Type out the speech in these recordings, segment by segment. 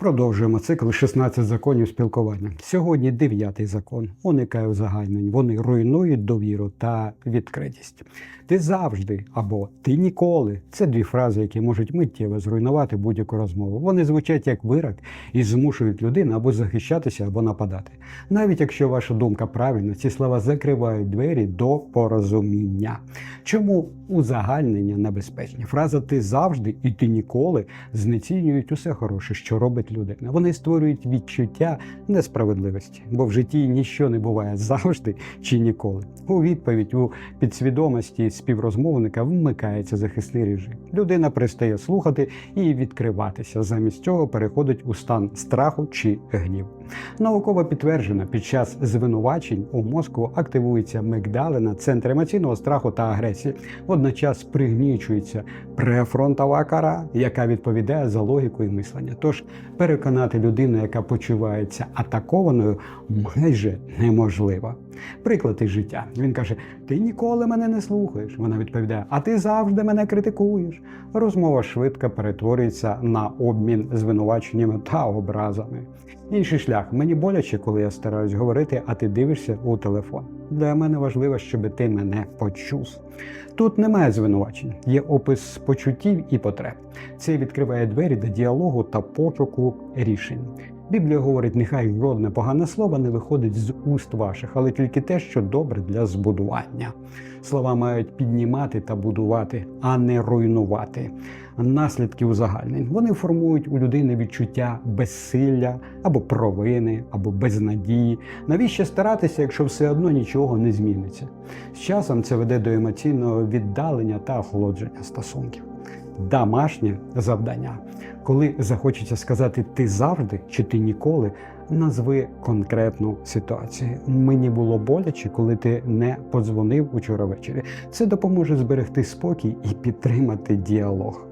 Продовжуємо цикл 16 законів спілкування. Сьогодні дев'ятий закон. Уникай узагальнень. Вони руйнують довіру та відкритість. Ти завжди або ти ніколи. Це дві фрази, які можуть миттєво зруйнувати будь-яку розмову. Вони звучать як вирок і змушують людину або захищатися, або нападати. Навіть якщо ваша думка правильна, ці слова закривають двері до порозуміння. Чому узагальнення небезпечні? Фраза ти завжди і ти ніколи знецінюють усе хороше, що робить людина. Вони створюють відчуття несправедливості, бо в житті ніщо не буває завжди чи ніколи. У відповідь у підсвідомості співрозмовника вмикається захисний режим. Людина перестає слухати і відкриватися. Замість цього переходить у стан страху чи гніву. Науково підтверджено, під час звинувачень у мозку активується мигдалина, центр емоційного страху та агресії. Водночас пригнічується префронтова кора, яка відповідає за логіку і мислення. Тож переконати людину, яка почувається атакованою, майже неможливо. Приклад із життя. Він каже: Ти ніколи мене не слухаєш. Вона відповідає, а ти завжди мене критикуєш. Розмова швидко перетворюється на обмін звинуваченнями та образами. Інший шлях мені боляче, коли я стараюсь говорити, а ти дивишся у телефон. Для мене важливо, щоб ти мене почув. Тут немає звинувачень, є опис почуттів і потреб. Це відкриває двері до діалогу та пошуку рішень. Біблія говорить, нехай жодне погане слово не виходить з уст ваших, але тільки те, що добре для збудування. Слова мають піднімати та будувати, а не руйнувати. Наслідки узагальнень вони формують у людини відчуття безсилля або провини, або безнадії. Навіщо старатися, якщо все одно нічого не зміниться? З часом це веде до емоційного віддалення та охолодження стосунків. Домашнє завдання. Коли захочеться сказати ти завжди чи ти ніколи, назви конкретну ситуацію. Мені було боляче, коли ти не подзвонив учора ввечері. Це допоможе зберегти спокій і підтримати діалог.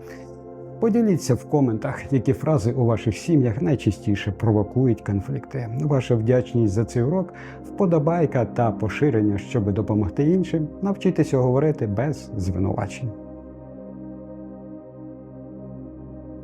Поділіться в коментах, які фрази у ваших сім'ях найчастіше провокують конфлікти. Ваша вдячність за цей урок, вподобайка та поширення, щоб допомогти іншим, навчитися говорити без звинувачень.